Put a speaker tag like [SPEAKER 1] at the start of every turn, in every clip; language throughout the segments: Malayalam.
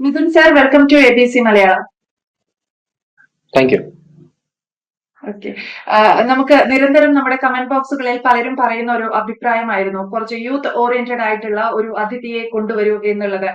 [SPEAKER 1] Mithun sir welcome to A B C Malayalam.
[SPEAKER 2] Thank you
[SPEAKER 1] okay നമുക്ക് നിരന്തരം നമ്മുടെ കമന്റ് ബോക്സുകളിൽ പലരും പറയുന്ന ഒരു അഭിപ്രായമായിരുന്നു. കുറച്ച് യൂത്ത് ഓറിയന്റഡ് ആയിട്ടുള്ള ഒരു അതിഥിയെ കൊണ്ടുവരൂ എന്നുള്ളത്.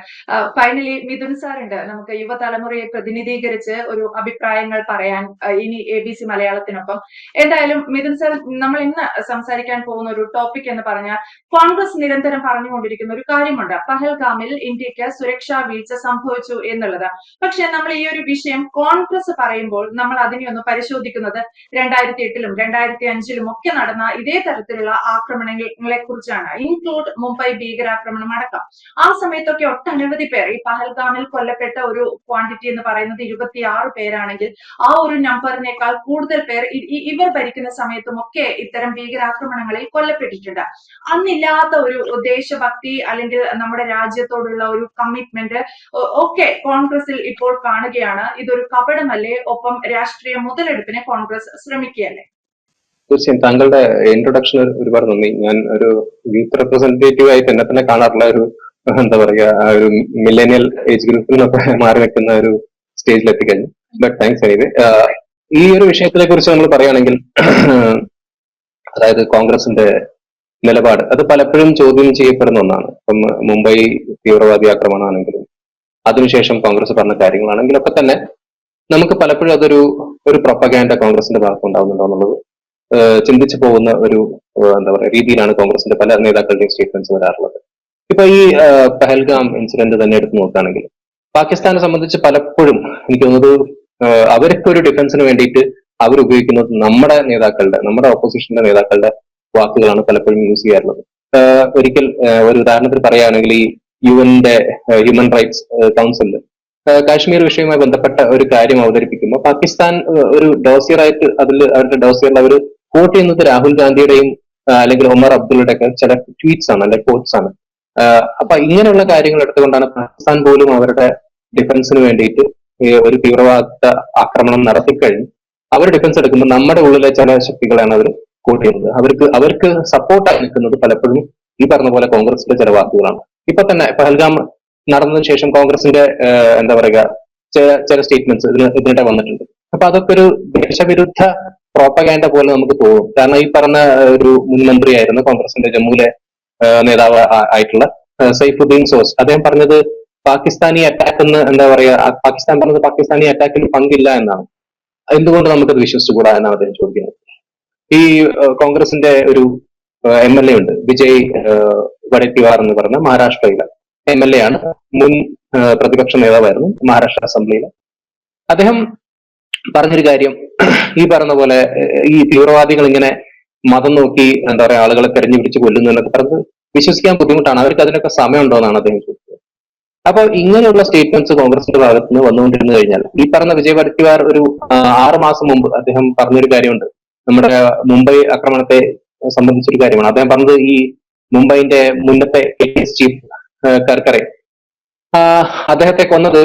[SPEAKER 1] ഫൈനലി മിഥുൻ സാറുണ്ട് നമുക്ക് യുവതലമുറയെ പ്രതിനിധീകരിച്ച് ഒരു അഭിപ്രായങ്ങൾ പറയാൻ ഇനി എ ബി സി മലയാളത്തിനൊപ്പം. എന്തായാലും മിഥുൻ സാർ നമ്മൾ ഇന്ന് സംസാരിക്കാൻ പോകുന്ന ഒരു ടോപ്പിക് എന്ന് പറഞ്ഞാൽ കോൺഗ്രസ് നിരന്തരം പറഞ്ഞുകൊണ്ടിരിക്കുന്ന ഒരു കാര്യമുണ്ട്. പഹൽഗാമിൽ ഇന്ത്യയ്ക്ക് സുരക്ഷാ വീഴ്ച സംഭവിച്ചു എന്നുള്ളത്. പക്ഷെ നമ്മൾ ഈ ഒരു വിഷയം കോൺഗ്രസ് പറയുമ്പോൾ നമ്മൾ അതിനെ ഒന്ന് പരിശോധിക്കുന്നത് രണ്ടായിരത്തി എട്ടിലും രണ്ടായിരത്തി അഞ്ചിലും ഒക്കെ നടന്ന ഇതേ തരത്തിലുള്ള ആക്രമണങ്ങളെ കുറിച്ചാണ്. ഇൻക്ലൂഡ് മുംബൈ ഭീകരാക്രമണം അടക്കം. ആ സമയത്തൊക്കെ ഒട്ടനവധി പേർ ഈ പഹൽഗാമിൽ കൊല്ലപ്പെട്ട ഒരു ക്വാണ്ടിറ്റി എന്ന് പറയുന്നത് ഇരുപത്തിയാറ് പേരാണെങ്കിൽ ആ ഒരു നമ്പറിനേക്കാൾ കൂടുതൽ പേർ ഇവർ ഭരിക്കുന്ന സമയത്തും ഒക്കെ ഇത്തരം ഭീകരാക്രമണങ്ങളിൽ കൊല്ലപ്പെട്ടിട്ടുണ്ട്. അന്നില്ലാത്ത ഒരു ദേശഭക്തി അല്ലെങ്കിൽ നമ്മുടെ രാജ്യത്തോടുള്ള ഒരു കമ്മിറ്റ്മെന്റ് ഒക്കെ കോൺഗ്രസിൽ ഇപ്പോൾ കാണുകയാണ്. ഇതൊരു കപടമല്ലേ? ഒപ്പം രാഷ്ട്രീയ മുതലെടുപ്പിനെ കോൺഗ്രസ് ശ്രമിക്കുകയല്ലേ?
[SPEAKER 2] തീർച്ചയായും താങ്കളുടെ ഇൻട്രൊഡക്ഷൻ ഒരുപാട് നന്ദി. ഞാൻ ഒരു യൂത്ത് റെപ്രസെന്റേറ്റീവ് ആയിട്ട് എന്നെ തന്നെ കാണാറുള്ള ഒരു എന്താ പറയുക ഒരു മില്ലേനിയൽ ഏജ് ഗ്രൂപ്പിൽ നിന്നൊക്കെ മാറി നിൽക്കുന്ന ഒരു സ്റ്റേജിൽ എത്തിക്കഴിഞ്ഞു. ബട്ട് താങ്ക്സ് എനിവേ ഈ ഒരു വിഷയത്തിനെ കുറിച്ച് നമ്മൾ പറയുകയാണെങ്കിൽ അതായത് കോൺഗ്രസിന്റെ നിലപാട് അത് പലപ്പോഴും ചോദ്യം ചെയ്യപ്പെടുന്ന ഒന്നാണ്. ഇപ്പം മുംബൈ തീവ്രവാദി ആക്രമണമാണെങ്കിലും അതിനുശേഷം കോൺഗ്രസ് പറഞ്ഞ കാര്യങ്ങളാണെങ്കിലും ഒക്കെ തന്നെ നമുക്ക് പലപ്പോഴും അതൊരു ഒരു പ്രൊപ്പഗാൻഡ കോൺഗ്രസിന്റെ ഭാഗത്ത് ഉണ്ടാവുന്നുണ്ടോ ചിന്തിച്ചു പോകുന്ന ഒരു എന്താ പറയുക രീതിയിലാണ് കോൺഗ്രസിന്റെ പല നേതാക്കളുടെയും സ്റ്റേറ്റ്മെന്റ്സ് വരാറുള്ളത്. ഇപ്പൊ ഈ പഹൽഗാം ഇൻസിഡന്റ് തന്നെ എടുത്തു നോക്കുകയാണെങ്കിൽ പാകിസ്ഥാനെ സംബന്ധിച്ച് പലപ്പോഴും എനിക്ക് തോന്നുന്നത് അവർക്ക് ഒരു ഡിഫൻസിന് വേണ്ടിയിട്ട് അവർ ഉപയോഗിക്കുന്നത് നമ്മുടെ നേതാക്കളുടെ നമ്മുടെ ഓപ്പോസിഷന്റെ നേതാക്കളുടെ വാക്കുകളാണ് പലപ്പോഴും യൂസ് ചെയ്യാറുള്ളത്. ഒരിക്കൽ ഒരു ഉദാഹരണത്തിൽ പറയുകയാണെങ്കിൽ ഈ യു എന്റെ ഹ്യൂമൻ റൈറ്റ്സ് കൗൺസിലിൽ കാശ്മീർ വിഷയവുമായി ബന്ധപ്പെട്ട ഒരു കാര്യം അവതരിപ്പിക്കുമ്പോൾ പാകിസ്ഥാൻ ഒരു ഡോസിയറായിട്ട് അതിൽ അവരുടെ ഡോസിയറിൽ അവർ കോട്ട് ചെയ്യുന്നത് രാഹുൽ ഗാന്ധിയുടെയും അല്ലെങ്കിൽ ഒമർ അബ്ദുള്ളയുടെ ഒക്കെ ചില ട്വീറ്റ്സ് ആണ് അല്ലെങ്കിൽ കോട്ട്സ് ആണ്. അപ്പൊ ഇങ്ങനെയുള്ള കാര്യങ്ങൾ എടുത്തുകൊണ്ടാണ് പാകിസ്ഥാൻ പോലും അവരുടെ ഡിഫൻസിന് വേണ്ടിയിട്ട് ഒരു തീവ്രവാദ ആക്രമണം നടത്തിക്കഴിഞ്ഞ്. അവർ ഡിഫൻസ് എടുക്കുമ്പോൾ നമ്മുടെ ഉള്ളിലെ ചില ശക്തികളാണ് അവർ കോട്ട് ചെയ്യുന്നത്. അവർക്ക് അവർക്ക് സപ്പോർട്ടായി നിൽക്കുന്നത് പലപ്പോഴും ഈ പറഞ്ഞ പോലെ കോൺഗ്രസിന്റെ ചില വാക്കുകളാണ്. ഇപ്പൊ തന്നെ പഹൽഗാം നടന്നതിന് ശേഷം കോൺഗ്രസിന്റെ എന്താ പറയുക ചില ചില സ്റ്റേറ്റ്മെന്റ്സ് ഇതിന് ഇതിനിടെ വന്നിട്ടുണ്ട്. അപ്പൊ അതൊക്കെ ഒരു ദേശവിരുദ്ധ പ്രോപ്പഗാൻഡ പോലെ നമുക്ക് തോന്നും. കാരണം ഈ പറഞ്ഞ ഒരു മുൻ മന്ത്രിയായിരുന്ന കോൺഗ്രസിന്റെ ജമ്മുവിലെ നേതാവ് ആയിട്ടുള്ള സൈഫുദ്ദീൻ സോസ്. അദ്ദേഹം പറഞ്ഞത് പാകിസ്ഥാനി അറ്റാക്ക് എന്ന് എന്താ പറയുക പാകിസ്ഥാൻ പറഞ്ഞത് പാകിസ്ഥാനി അറ്റാക്കിൽ പങ്കില്ല എന്നാണ്. എന്തുകൊണ്ട് നമുക്കത് വിശ്വസിച്ചുകൂടാ എന്നാണ് അദ്ദേഹം ചോദിക്കുന്നത്. ഈ കോൺഗ്രസിന്റെ ഒരു എം എൽ എ ഉണ്ട് വിജയ് വടക്കിവാർ എന്ന് പറഞ്ഞ മഹാരാഷ്ട്രയിലെ എം എൽ എ ആണ്. മുൻ പ്രതിപക്ഷ നേതാവായിരുന്നു മഹാരാഷ്ട്ര അസംബ്ലിയിൽ അദ്ദേഹം പറഞ്ഞൊരു കാര്യം ഈ പറഞ്ഞ പോലെ ഈ തീവ്രവാദികൾ ഇങ്ങനെ മതം നോക്കി എന്താ പറയാ ആളുകളെ തെരഞ്ഞു പിടിച്ച് കൊല്ലുന്നു എന്നൊക്കെ പറഞ്ഞത് വിശ്വസിക്കാൻ ബുദ്ധിമുട്ടാണ്. അവർക്ക് അതിനൊക്കെ സമയമുണ്ടോ എന്നാണ് അദ്ദേഹം ചോദിച്ചത്. അപ്പൊ ഇങ്ങനെയുള്ള സ്റ്റേറ്റ്മെന്റ്സ് കോൺഗ്രസിന്റെ ഭാഗത്ത് നിന്ന് വന്നുകൊണ്ടിരുന്നു കഴിഞ്ഞാൽ ഈ പറഞ്ഞ വിജയ് വരട്ടിവാർ ഒരു ആറു മാസം മുമ്പ് അദ്ദേഹം പറഞ്ഞൊരു കാര്യമുണ്ട്. നമ്മുടെ മുംബൈ ആക്രമണത്തെ സംബന്ധിച്ചൊരു കാര്യമാണ്. അദ്ദേഹം പറഞ്ഞത് ഈ മുംബൈന്റെ മുന്നത്തെ ചീഫ് കർക്കറെ അദ്ദേഹത്തെ കൊന്നത്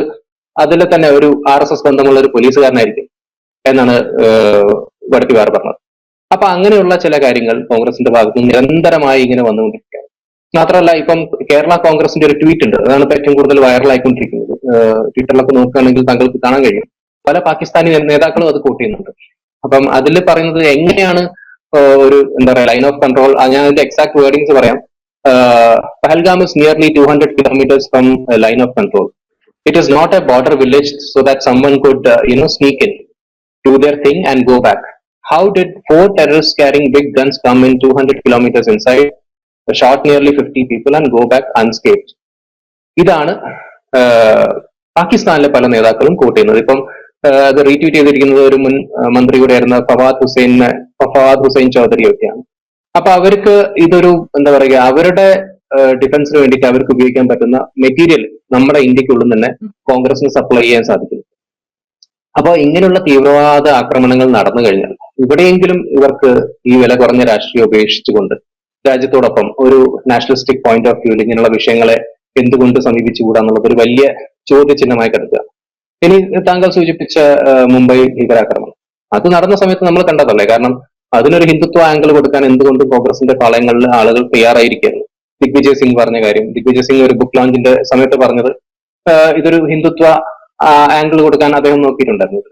[SPEAKER 2] അതിൽ തന്നെ ഒരു ആർ എസ് എസ് ബന്ധമുള്ള ഒരു പോലീസുകാരനായിരിക്കും എന്നാണ് വടത്തിവാർ പറഞ്ഞത്. അപ്പൊ അങ്ങനെയുള്ള ചില കാര്യങ്ങൾ കോൺഗ്രസിന്റെ ഭാഗത്ത് നിരന്തരമായി ഇങ്ങനെ വന്നുകൊണ്ടിരിക്കുകയാണ്. മാത്രമല്ല ഇപ്പം കേരള കോൺഗ്രസിന്റെ ഒരു ട്വീറ്റ് ഉണ്ട്. അതാണ് ഏറ്റവും കൂടുതൽ വൈറലായിക്കൊണ്ടിരിക്കുന്നത്. ട്വിറ്ററിലൊക്കെ നോക്കുകയാണെങ്കിൽ താങ്കൾക്ക് കാണാൻ കഴിയും. പല പാകിസ്ഥാനി നേതാക്കളും അത് കോട്ട് ചെയ്യുന്നുണ്ട്. അപ്പം അതിൽ പറയുന്നത് എങ്ങനെയാണ് ഒരു എന്താ പറയാ ലൈൻ ഓഫ് കൺട്രോൾ ഞാൻ അതിന്റെ എക്സാക്ട് വേർഡിങ്സ് പറയാം. Pahalgam is nearly two hundred kilometres from line of control it is not a border village so that someone could uh, you know sneak in do their thing and go back. How did four terrorists carrying big guns come in 200 kilometers inside shot nearly 50 people and go back unscathed? ഇതാണ് ആഹ്, പാകിസ്ഥാനിലെ പല നേതാക്കളും കോട്ട് ചെയ്യുന്നത് ഇപ്പം ആഹ്, അത് റീട്വീറ്റ് ചെയ്തിരിക്കുന്നത് ഒരു മുൻ ആഹ്, മന്ത്രി കൂടെയായിരുന്ന ഫവാദ് ഹുസൈൻ ഫവാദ് ഹുസൈൻ ചൗധരി ഒക്കെയാണ് അപ്പൊ അവർക്ക് ഇതൊരു എന്താ പറയുക അവരുടെ ഡിഫൻസിന് വേണ്ടിയിട്ട് അവർക്ക് ഉപയോഗിക്കാൻ പറ്റുന്ന മെറ്റീരിയൽ നമ്മുടെ ഇന്ത്യക്കുള്ളിൽ തന്നെ കോൺഗ്രസിന് സപ്ലൈ ചെയ്യാൻ സാധിക്കും. അപ്പൊ ഇങ്ങനെയുള്ള തീവ്രവാദ ആക്രമണങ്ങൾ നടന്നു കഴിഞ്ഞാൽ ഇവിടെയെങ്കിലും ഇവർക്ക് ഈ വില കുറഞ്ഞ രാഷ്ട്രീയം ഉപേക്ഷിച്ചുകൊണ്ട് രാജ്യത്തോടൊപ്പം ഒരു നാഷണലിസ്റ്റിക് പോയിന്റ് ഓഫ് വ്യൂ ഇങ്ങനെയുള്ള വിഷയങ്ങളെ എന്തുകൊണ്ട് സമീപിച്ചുകൂടാ എന്നുള്ളത് ഒരു വലിയ ചോദ്യചിഹ്നമായി കരുതുക ഇനി താങ്കൾ സൂചിപ്പിച്ച മുംബൈ ഭീകരാക്രമണം. അത് നടന്ന സമയത്ത് നമ്മൾ കണ്ടതല്ലേ? കാരണം അതിനൊരു ഹിന്ദുത്വ ആംഗിൾ കൊടുക്കാൻ എന്തുകൊണ്ട് കോൺഗ്രസിന്റെ പാളയങ്ങളിൽ ആളുകൾ തയ്യാറായിരിക്കുന്നു ദിഗ്വിജയ് സിംഗ് പറഞ്ഞ കാര്യം. ദിഗ്വിജയ് സിംഗ് ഒരു ബുക്ക് ലോഞ്ചിന്റെ സമയത്ത് പറഞ്ഞത് ഇതൊരു ഹിന്ദുത്വ ആംഗിൾ കൊടുക്കാൻ അദ്ദേഹം നോക്കിയിട്ടുണ്ടായിരുന്നു.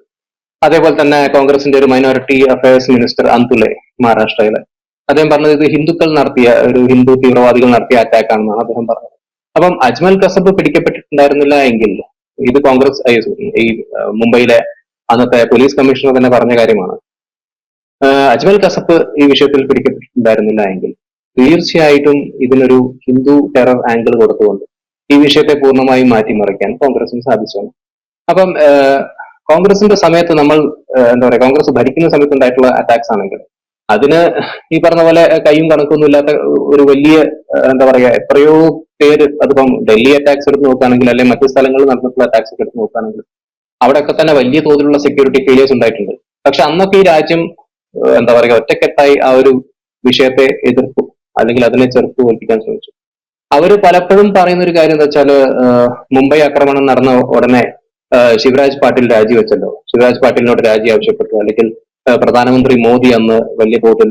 [SPEAKER 2] അതേപോലെ തന്നെ കോൺഗ്രസിന്റെ ഒരു മൈനോറിറ്റി അഫയേഴ്സ് മിനിസ്റ്റർ അന്തുലെ മഹാരാഷ്ട്രയിലെ. അദ്ദേഹം പറഞ്ഞത് ഇത് ഹിന്ദുക്കൾ നടത്തിയ ഒരു ഹിന്ദു തീവ്രവാദികൾ നടത്തിയ അറ്റാക്ക് ആണെന്നാണ് അദ്ദേഹം പറഞ്ഞത്. അപ്പം അജ്മൽ കസബ് പിടിക്കപ്പെട്ടിട്ടുണ്ടായിരുന്നില്ല എങ്കിൽ ഇത് കോൺഗ്രസ് ഈ മുംബൈയിലെ അന്നത്തെ പോലീസ് കമ്മീഷണർ തന്നെ പറഞ്ഞ കാര്യമാണ്. അജ്മൽ കസപ്പ് ഈ വിഷയത്തിൽ പിടിക്കപ്പെട്ടിട്ടുണ്ടായിരുന്നില്ല എങ്കിൽ തീർച്ചയായിട്ടും ഇതിനൊരു ഹിന്ദു ടെറർ ആംഗിൾ കൊടുത്തുകൊണ്ട് ഈ വിഷയത്തെ പൂർണമായും മാറ്റിമറിക്കാൻ കോൺഗ്രസിന് സാധിച്ചു അപ്പം കോൺഗ്രസിന്റെ സമയത്ത് നമ്മൾ എന്താ പറയുക കോൺഗ്രസ് ഭരിക്കുന്ന സമയത്ത് ഉണ്ടായിട്ടുള്ള അറ്റാക്സ് ആണെങ്കിൽ അതിന് ഈ പറഞ്ഞ പോലെ കൈയും കണക്കൊന്നും ഇല്ലാത്ത ഒരു വലിയ എന്താ പറയുക എത്രയോ പേര് അതിപ്പം ഡൽഹി അറ്റാക്സ് എടുത്ത് നോക്കുകയാണെങ്കിൽ അല്ലെങ്കിൽ മറ്റു സ്ഥലങ്ങളിൽ നടന്നിട്ടുള്ള അറ്റാക്സ് ഒക്കെ എടുത്ത് നോക്കുകയാണെങ്കിൽ അവിടെയൊക്കെ തന്നെ വലിയ തോതിലുള്ള സെക്യൂരിറ്റി ഫെയിലിയേഴ്സ് ഉണ്ടായിട്ടുണ്ട്. പക്ഷെ അന്നൊക്കെ ഈ രാജ്യം എന്താ പറയുക ഒറ്റക്കെട്ടായി ആ ഒരു വിഷയത്തെ എതിർത്തു അല്ലെങ്കിൽ അതിനെ ചെറുത്തു തോൽപ്പിക്കാൻ ശ്രമിച്ചു. അവർ പലപ്പോഴും പറയുന്ന ഒരു കാര്യം എന്താ വെച്ചാൽ മുംബൈ ആക്രമണം നടന്ന ഉടനെ ശിവരാജ് പാട്ടീൽ രാജിവെച്ചല്ലോ ശിവരാജ് പാട്ടീലിനോട് രാജി ആവശ്യപ്പെട്ടു. അല്ലെങ്കിൽ പ്രധാനമന്ത്രി മോദി അന്ന് വലിയ തോതിൽ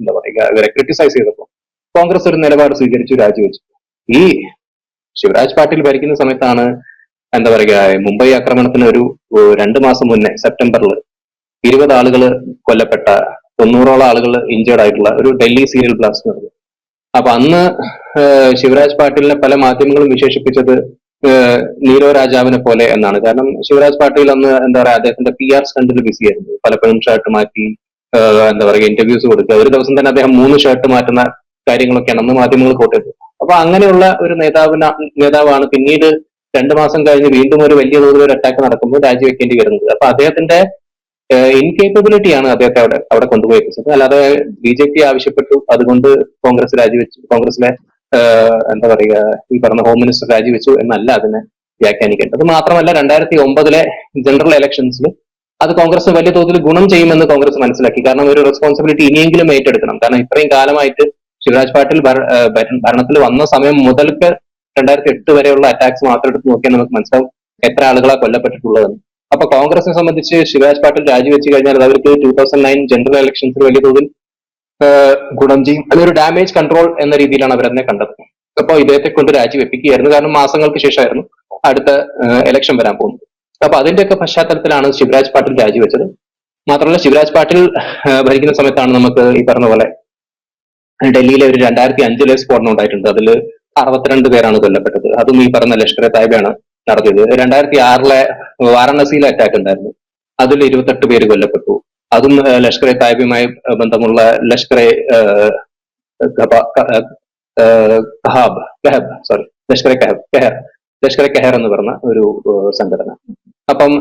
[SPEAKER 2] എന്താ പറയുക ഇവരെ ക്രിട്ടിസൈസ് ചെയ്തപ്പോൾ കോൺഗ്രസ് ഒരു നിലപാട് സ്വീകരിച്ചു രാജിവെച്ചു ഈ ശിവരാജ് പാട്ടീൽ ഭരിക്കുന്ന സമയത്താണ് എന്താ പറയുക മുംബൈ ആക്രമണത്തിന് ഒരു രണ്ട് മാസം മുന്നേ സെപ്റ്റംബറിൽ ഇരുപത് ആളുകൾ കൊല്ലപ്പെട്ട തൊണ്ണൂറോളം ആളുകൾ ഇഞ്ചേർഡ് ആയിട്ടുള്ള ഒരു ഡൽഹി സീരിയൽ ബ്ലാസ്റ്റ് നടന്നു. അപ്പൊ അന്ന് ശിവരാജ് പാട്ടീലിനെ പല മാധ്യമങ്ങളും വിശേഷിപ്പിച്ചത് നീരോ രാജാവിനെ പോലെ എന്നാണ്. കാരണം ശിവരാജ് പാട്ടീൽ അന്ന് എന്താ പറയാ അദ്ദേഹത്തിന്റെ പി ആർ സ്റ്റണ്ടിൽ ബിസി ആയിരുന്നു. പലപ്പോഴും ഷർട്ട് മാറ്റി എന്താ പറയുക ഇന്റർവ്യൂസ് കൊടുക്കുക. ഒരു ദിവസം തന്നെ അദ്ദേഹം മൂന്ന് ഷർട്ട് മാറ്റുന്ന കാര്യങ്ങളൊക്കെയാണ് അന്ന് മാധ്യമങ്ങൾ കോട്ടയത് അപ്പൊ അങ്ങനെയുള്ള ഒരു നേതാവിന നേതാവാണ് പിന്നീട് രണ്ടു മാസം കഴിഞ്ഞ് വീണ്ടും ഒരു വലിയ തോതിൽ ഒരു അറ്റാക്ക് നടക്കുമ്പോൾ രാജിവെക്കേണ്ടി വരുന്നത്. അപ്പൊ അദ്ദേഹത്തിന്റെ ഇൻകേപ്പബിലിറ്റിയാണ് അദ്ദേഹത്തെ അവിടെ അവിടെ കൊണ്ടുപോയി എത്തിച്ചത് അല്ലാതെ ബി ജെ പി ആവശ്യപ്പെട്ടു. അതുകൊണ്ട് കോൺഗ്രസ് രാജിവെച്ചു. കോൺഗ്രസിലെ എന്താ പറയുക ഈ പറഞ്ഞ ഹോം മിനിസ്റ്റർ രാജിവെച്ചു എന്നല്ല അതിനെ വ്യാഖ്യാനിക്കേണ്ടത്. മാത്രമല്ല രണ്ടായിരത്തി ഒമ്പതിലെ ജനറൽ ഇലക്ഷൻസിൽ അത് കോൺഗ്രസ് വലിയ തോതിൽ ഗുണം ചെയ്യുമെന്ന് കോൺഗ്രസ് മനസ്സിലാക്കി. കാരണം ഒരു റെസ്പോൺസിബിലിറ്റി ഇനിയെങ്കിലും ഏറ്റെടുക്കണം. കാരണം ഇത്രയും കാലമായിട്ട് ശിവരാജ് പാട്ടീൽ ഭരണത്തിൽ വന്ന സമയം മുതൽക്ക് രണ്ടായിരത്തി എട്ട് വരെയുള്ള അറ്റാക്സ് മാത്രം എടുത്ത് നോക്കിയാൽ നമുക്ക് മനസ്സിലാവും എത്ര ആളുകളാ കൊല്ലപ്പെട്ടിട്ടുള്ളതെന്ന്. അപ്പൊ കോൺഗ്രസിനെ സംബന്ധിച്ച് ശിവരാജ് പാട്ടീൽ രാജിവെച്ച് കഴിഞ്ഞാൽ അത് അവർക്ക് ടൂ തൗസൻഡ് നയൻ ജനറൽ ഇലക്ഷൻസിൽ വലിയ തോതിൽ ഗുണം ചെയ്യും. അല്ലെങ്കിൽ ഒരു ഡാമേജ് കൺട്രോൾ എന്ന രീതിയിലാണ് അവരതിനെ കണ്ടത് അപ്പോൾ ഇദ്ദേഹത്തെ കൊണ്ട് രാജിവെപ്പിക്കുകയായിരുന്നു. കാരണം മാസങ്ങൾക്ക് ശേഷമായിരുന്നു അടുത്ത ഇലക്ഷൻ വരാൻ പോകുന്നത്. അപ്പൊ അതിന്റെയൊക്കെ പശ്ചാത്തലത്തിലാണ് ശിവരാജ് പാട്ടീൽ രാജിവെച്ചത്. മാത്രമല്ല ശിവരാജ് പാട്ടീൽ ഭരിക്കുന്ന സമയത്താണ് നമുക്ക് ഈ പറഞ്ഞ പോലെ ഡൽഹിയിലെ ഒരു രണ്ടായിരത്തി അഞ്ചിലെ സ്ഫോടനം ഉണ്ടായിട്ടുണ്ട്. അതിൽ അറുപത്തിരണ്ട് പേരാണ് കൊല്ലപ്പെട്ടത്. അതും ഈ പറഞ്ഞ ലഷ്കർ എ തായ്ബയാണ്. നടത്തിയത്. രണ്ടായിരത്തി ആറിലെ വാരണസിയിലെ അറ്റാക്ക് ഉണ്ടായിരുന്നു. അതിൽ ഇരുപത്തെട്ട് പേര് കൊല്ലപ്പെട്ടു. അതും ലഷ്കർ എ ബന്ധമുള്ള ലഷ്കർ എ കഹാബ് കഹബ് സോറി ലഷ്കർ എ കഹബ് കെഹർ ലഷ്കർ എ കെഹർ എന്ന് പറഞ്ഞ ഒരു സംഘടന. അപ്പം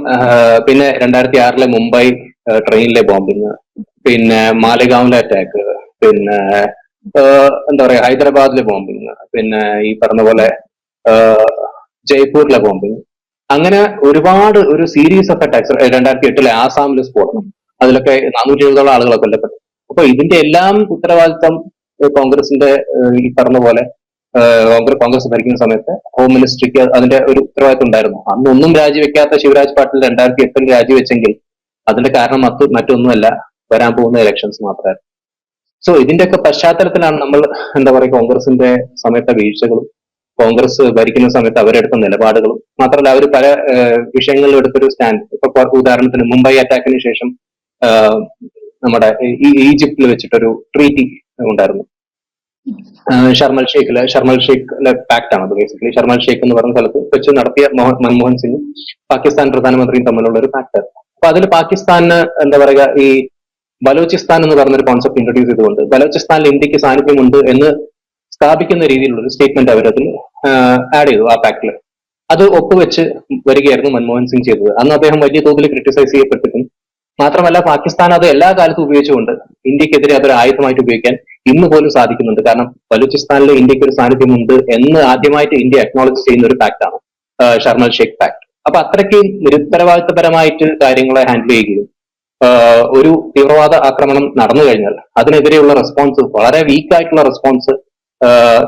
[SPEAKER 2] പിന്നെ രണ്ടായിരത്തി ആറിലെ മുംബൈ ട്രെയിനിലെ ബോംബിങ് പിന്നെ മാലിഗാവിലെ അറ്റാക്ക് പിന്നെ എന്താ പറയാ ഹൈദരാബാദിലെ ബോംബിങ് പിന്നെ ഈ പറഞ്ഞ പോലെ ജയ്പൂരിലെ ബോംബിങ് അങ്ങനെ ഒരുപാട് ഒരു സീരീസ് ഓഫ് അറ്റാക്സ് രണ്ടായിരത്തി എട്ടിലെ ആസാമിലെ സ്ഫോടനം അതിലൊക്കെ നാനൂറ്റി എഴുപതോളം ആളുകളെ കൊല്ലപ്പെട്ടു. അപ്പൊ ഇതിന്റെ എല്ലാം ഉത്തരവാദിത്തം കോൺഗ്രസിന്റെ ഈ പറഞ്ഞ പോലെ കോൺഗ്രസ് ഭരിക്കുന്ന സമയത്ത് ഹോം മിനിസ്ട്രിക്ക് അതിന്റെ ഒരു ഉത്തരവാദിത്തം ഉണ്ടായിരുന്നു. അന്നൊന്നും രാജിവെക്കാത്ത ശിവരാജ് പാട്ടീൽ രണ്ടായിരത്തി എട്ടിൽ രാജിവെച്ചെങ്കിൽ അതിന്റെ കാരണം മറ്റു മറ്റൊന്നുമല്ല വരാൻ പോകുന്ന ഇലക്ഷൻസ് മാത്രമായിരുന്നു. സോ ഇതിന്റെയൊക്കെ പശ്ചാത്തലത്തിലാണ് നമ്മൾ എന്താ പറയുക കോൺഗ്രസിന്റെ സമയത്തെ വീഴ്ചകളും കോൺഗ്രസ് ഭരിക്കുന്ന സമയത്ത് അവരെടുത്ത നിലപാടുകളും മാത്രമല്ല അവർ പല വിഷയങ്ങളിൽ എടുത്തൊരു സ്റ്റാൻഡ്. ഇപ്പൊ ഉദാഹരണത്തിന് മുംബൈ അറ്റാക്കിന് ശേഷം നമ്മുടെ ഈജിപ്തിൽ വെച്ചിട്ടൊരു ട്രീറ്റി ഉണ്ടായിരുന്നു. ഷർമൽ ഷെയ്ഖിലെ ഷർമൽ ഷെയ്ഖിലെ പാക്ട് ആണ് അത് ബേസിക്കലി ഷർമൽ ഷെയ്ഖ് എന്ന് പറഞ്ഞ സ്ഥലത്ത് വെച്ച് നടത്തിയ മോഹൻ മൻമോഹൻ സിംഗും പാകിസ്ഥാൻ പ്രധാനമന്ത്രിയും തമ്മിലുള്ള ഒരു പാക്ട് അപ്പൊ അതിൽ പാകിസ്ഥാന് എന്താ പറയുക ഈ ബലോചിസ്ഥാൻ എന്ന് പറഞ്ഞൊരു കോൺസെപ്റ്റ് ഇൻട്രൊഡ്യൂസ് ചെയ്തുകൊണ്ട് ബലോചിസ്ഥാനിൽ ഇന്ത്യയ്ക്ക് സാന്നിധ്യമുണ്ട് എന്ന് സ്ഥാപിക്കുന്ന രീതിയിലുള്ള ഒരു സ്റ്റേറ്റ്മെന്റ് അവരതിൽ ആഡ് ചെയ്തു ആ പാക്ടിൽ അത് ഒപ്പുവെച്ച് വരികയായിരുന്നു മൻമോഹൻ സിംഗ് ചെയ്തത്. അന്ന് അദ്ദേഹം വലിയ തോതിൽ ക്രിട്ടിസൈസ് ചെയ്യപ്പെട്ടിട്ടും മാത്രമല്ല പാകിസ്ഥാൻ അത് എല്ലാ കാലത്തും ഉപയോഗിച്ചുകൊണ്ട് ഇന്ത്യക്കെതിരെ അതൊരു ആയുധമായിട്ട് ഉപയോഗിക്കാൻ ഇന്ന് പോലും സാധിക്കുന്നുണ്ട്. കാരണം ബലൂചിസ്ഥാനിൽ ഇന്ത്യയ്ക്ക് ഒരു സാന്നിധ്യമുണ്ട് എന്ന് ആദ്യമായിട്ട് ഇന്ത്യ അക്നോളജ് ചെയ്യുന്ന ഒരു പാക്ടാണ് ഷർമൽ ഷേഖ് പാക്ട് അപ്പൊ അത്രയ്ക്ക് നിരുത്തരവാദിത്തപരമായിട്ട് കാര്യങ്ങളെ ഹാൻഡിൽ ചെയ്യുകയും ഒരു തീവ്രവാദ ആക്രമണം നടന്നു കഴിഞ്ഞാൽ അതിനെതിരെയുള്ള റെസ്പോൺസ് വളരെ വീക്ക് ആയിട്ടുള്ള റെസ്പോൺസ്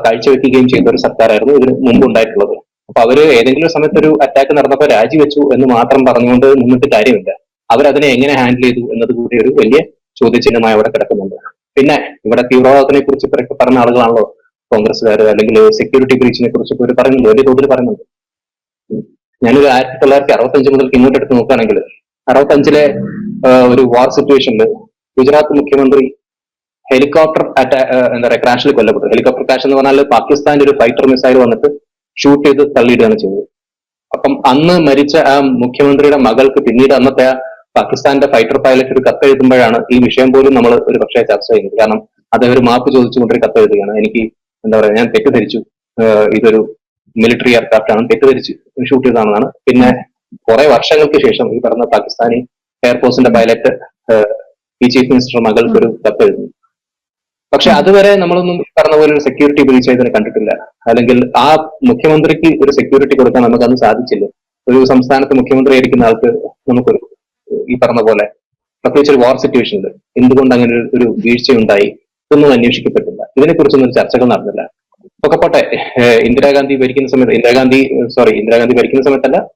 [SPEAKER 2] കാഴ്ചവെക്കുകയും ചെയ്ത ഒരു സർക്കാരായിരുന്നു ഇതിന് മുമ്പ് ഉണ്ടായിട്ടുള്ളത് അപ്പൊ അവർ ഏതെങ്കിലും സമയത്ത് ഒരു അറ്റാക്ക് നടന്നപ്പോൾ രാജിവെച്ചു എന്ന് മാത്രം പറഞ്ഞുകൊണ്ട് മുന്നിട്ട് കാര്യമില്ല. അവരതിനെ എങ്ങനെ ഹാൻഡിൽ ചെയ്തു എന്നത് കൂടി ഒരു വലിയ ചോദ്യചിഹ്നമായി അവിടെ കിടക്കുന്നുണ്ട്. പിന്നെ ഇവിടെ തീവ്രവാദത്തിനെ കുറിച്ച് പറഞ്ഞ ആളുകളാണല്ലോ. കോൺഗ്രസ്സുകാർ അല്ലെങ്കിൽ സെക്യൂരിറ്റി ബ്രീച്ചിനെ കുറിച്ച് ഒരു പറയുന്നുണ്ട്. വലിയ തോതിൽ പറയുന്നുണ്ട്. ഞാനൊരു ആയിരത്തി തൊള്ളായിരത്തി അറുപത്തഞ്ച് മുതൽ ഇങ്ങോട്ട് എടുത്ത് നോക്കുകയാണെങ്കിൽ അറുപത്തഞ്ചിലെ ഒരു വാർ സിറ്റുവേഷനിൽ ഗുജറാത്ത് മുഖ്യമന്ത്രി ഹെലികോപ്റ്റർ അറ്റാ ആ, എന്താ പറയുക ക്രാഷിൽ കൊല്ലപ്പെട്ടു. ഹെലികോപ്റ്റർ ക്രാഷ് എന്ന് പറഞ്ഞാൽ പാകിസ്ഥാന്റെ ഒരു ഫൈറ്റർ മിസൈൽ വന്നിട്ട് ഷൂട്ട് ചെയ്ത് തള്ളിയിടുകയാണ് ചെയ്തത്. അപ്പം അന്ന് മരിച്ച ആ മുഖ്യമന്ത്രിയുടെ മകൾക്ക് പിന്നീട് അന്നത്തെ ആ പാകിസ്ഥാന്റെ ഫൈറ്റർ പൈലറ്റ് ഒരു കത്ത് എഴുതുമ്പോഴാണ് ഈ വിഷയം പോലും നമ്മൾ ഒരു പക്ഷേ ചർച്ച ചെയ്യുന്നത്. കാരണം അദ്ദേഹം ഒരു മാപ്പ് കത്ത് എഴുതുകയാണ്. എനിക്ക് എന്താ പറയുക ഞാൻ തെറ്റിദ്ധരിച്ചു. ഇതൊരു മിലിറ്ററി എയർക്രാഫ്റ്റ് ആണ് തെറ്റിദ്ധരിച്ച്. ഷൂട്ട് ചെയ്തതാണെന്നാണ്. പിന്നെ കുറെ വർഷങ്ങൾക്ക് ശേഷം ഈ പറഞ്ഞ പാകിസ്ഥാനി എയർഫോഴ്സിന്റെ പൈലറ്റ് ഈ ചീഫ് മിനിസ്റ്റർ മകൾക്ക് ഒരു കത്ത് എഴുതുന്നു. പക്ഷെ അതുവരെ നമ്മളൊന്നും പറഞ്ഞ പോലെ ഒരു സെക്യൂരിറ്റി ബ്രീച്ച് ചെയ്തതിനെ കണ്ടിട്ടില്ല. അല്ലെങ്കിൽ ആ മുഖ്യമന്ത്രിക്ക് ഒരു സെക്യൂരിറ്റി കൊടുക്കാൻ നമുക്ക് അന്ന് സാധിച്ചില്ല. ഒരു സംസ്ഥാനത്ത് മുഖ്യമന്ത്രി ആയിരിക്കുന്ന ആൾക്ക് നമുക്കൊരു ഈ പറഞ്ഞ പോലെ പ്രത്യേകിച്ച് ഒരു വാർ സിറ്റുവേഷനിൽ എന്തുകൊണ്ട് അങ്ങനെ ഒരു- വീഴ്ച ഉണ്ടായി ഇതൊന്നും അന്വേഷിക്കപ്പെട്ടില്ല. ഇതിനെക്കുറിച്ചൊന്നും ചർച്ചകൾ നടന്നില്ല. ഒക്കെ പോട്ടെ ഇന്ദിരാഗാന്ധി ഭരിക്കുന്ന സമയത്ത് ഇന്ദിരാഗാന്ധി സോറി ഇന്ദിരാഗാന്ധി ഭരിക്കുന്ന സമയത്തല്ല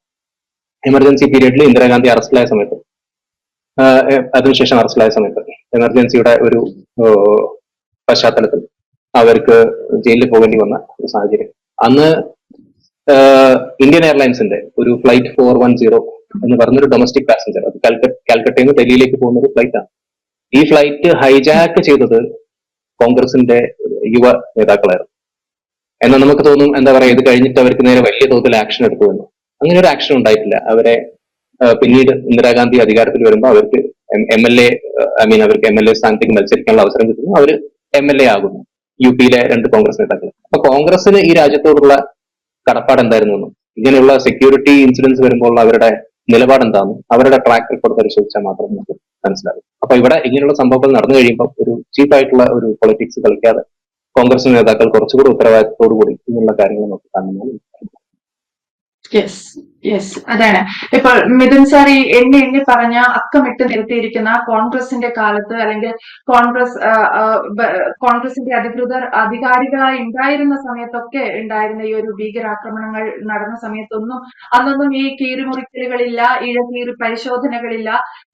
[SPEAKER 2] എമർജൻസി പീരീഡിൽ ഇന്ദിരാഗാന്ധി അറസ്റ്റിലായ സമയത്ത്. അതിനുശേഷം അറസ്റ്റിലായ സമയത്ത്. എമർജൻസിയുടെ ഒരു പശ്ചാത്തലത്തിൽ അവർക്ക് ജയിലിൽ പോകേണ്ടി വന്ന ഒരു സാഹചര്യം. അന്ന് ഇന്ത്യൻ എയർലൈൻസിന്റെ ഒരു ഫ്ലൈറ്റ് ഫോർ വൺ സീറോ എന്ന് പറഞ്ഞൊരു ഡൊമസ്റ്റിക് പാസഞ്ചർ അത് കൽക്കട്ടയിൽ നിന്ന് ഡൽഹിയിലേക്ക് പോകുന്ന ഒരു ഫ്ലൈറ്റ് ആണ്. ഈ ഫ്ലൈറ്റ് ഹൈജാക്ക് ചെയ്തത് കോൺഗ്രസിന്റെ യുവ നേതാക്കളായിരുന്നു. എന്നാൽ നമുക്ക് തോന്നും എന്താ പറയാ ഇത് കഴിഞ്ഞിട്ട് അവർക്ക് നേരെ വലിയ തോതിൽ ആക്ഷൻ എടുത്തു എന്ന് അങ്ങനെ ഒരു ആക്ഷൻ ഉണ്ടായിട്ടില്ല. അവരെ പിന്നീട് ഇന്ദിരാഗാന്ധി അധികാരത്തിൽ വരുമ്പോൾ അവർക്ക് M L A I mean അവർക്ക് എം എൽ എ സ്ഥാനത്തേക്ക് മത്സരിക്കാനുള്ള അവസരം കിട്ടുന്നു. അവർ എം എൽ എ ആകുന്നു. യു പിയിലെ രണ്ട് കോൺഗ്രസ് നേതാക്കൾ അപ്പൊ കോൺഗ്രസിന് ഈ രാജ്യത്തോടുള്ള കടപ്പാട് എന്തായിരുന്നു ഇങ്ങനെയുള്ള സെക്യൂരിറ്റി ഇൻസിഡൻസ് വരുമ്പോൾ അവരുടെ നിലപാട് എന്താണ്? അവരുടെ ട്രാക്ക് റെക്കോർഡ് പരിശോധിച്ചാൽ മാത്രം നമുക്ക് മനസ്സിലാകും. അപ്പൊ ഇവിടെ ഇങ്ങനെയുള്ള സംഭവങ്ങൾ നടന്നു കഴിയുമ്പോൾ ഒരു ചീപ്പായിട്ടുള്ള ഒരു പൊളിറ്റിക്സ് കളിക്കാതെ കോൺഗ്രസ് നേതാക്കൾ കുറച്ചുകൂടി ഉത്തരവാദിത്തത്തോടു കൂടി ഇങ്ങനെയുള്ള കാര്യങ്ങൾ നോക്കി കാണുന്നതാണ്.
[SPEAKER 1] യെസ് യെസ് അതാണ്. ഇപ്പോൾ മിഥുൻ സാർ ഈ എണ്ണി എണ്ണി പറഞ്ഞ അക്കമിട്ട് നിരത്തിയിരിക്കുന്ന കോൺഗ്രസിന്റെ കാലത്ത് അല്ലെങ്കിൽ കോൺഗ്രസ് കോൺഗ്രസിന്റെ അധികൃതർ അധികാരികളായി ഉണ്ടായിരുന്ന സമയത്തൊക്കെ ഉണ്ടായിരുന്ന ഈ ഒരു ഭീകരാക്രമണങ്ങൾ നടന്ന സമയത്തൊന്നും അന്നൊന്നും ഈ കീറിമുറിക്കലുകളില്ല ഇഴകീറി പരിശോധനകളില്ല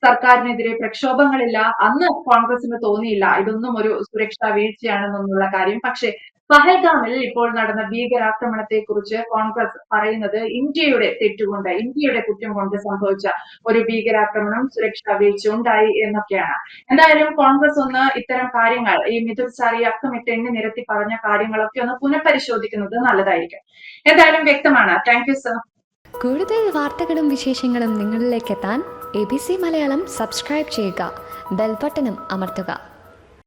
[SPEAKER 1] സർക്കാരിനെതിരെ പ്രക്ഷോഭങ്ങളില്ല. അന്ന് കോൺഗ്രസിന് തോന്നിയില്ല. ഇതൊന്നും ഒരു സുരക്ഷാ വീഴ്ചയാണെന്നുള്ള കാര്യം. പക്ഷേ പഹൽഗാമിൽ ഇപ്പോൾ നടന്ന ഭീകരാക്രമണത്തെ കുറിച്ച് കോൺഗ്രസ് പറയുന്നത് ഇന്ത്യയുടെ തെറ്റുകൊണ്ട് ഇന്ത്യയുടെ കുറ്റം കൊണ്ട് സംഭവിച്ച ഒരു ഭീകരാക്രമണം സുരക്ഷാ വീഴ്ച ഉണ്ടായി എന്നൊക്കെയാണ്. എന്തായാലും കോൺഗ്രസ് ഒന്ന് ഇത്തരം കാര്യങ്ങൾ ഈ മിഥുൻ സാറി അക്കമിട്ട് എണ്ണി നിരത്തി പറഞ്ഞ കാര്യങ്ങളൊക്കെ ഒന്ന് പുനഃപരിശോധിക്കുന്നത് നല്ലതായിരിക്കും. എന്തായാലും വ്യക്തമാണ്. താങ്ക് യു സർ
[SPEAKER 3] കൂടുതൽ വാർത്തകളും വിശേഷങ്ങളും നിങ്ങളിലേക്ക് എത്താൻ A B C Malayalam subscribe ചെയ്യുക ബെൽബട്ടനും അമർത്തുക.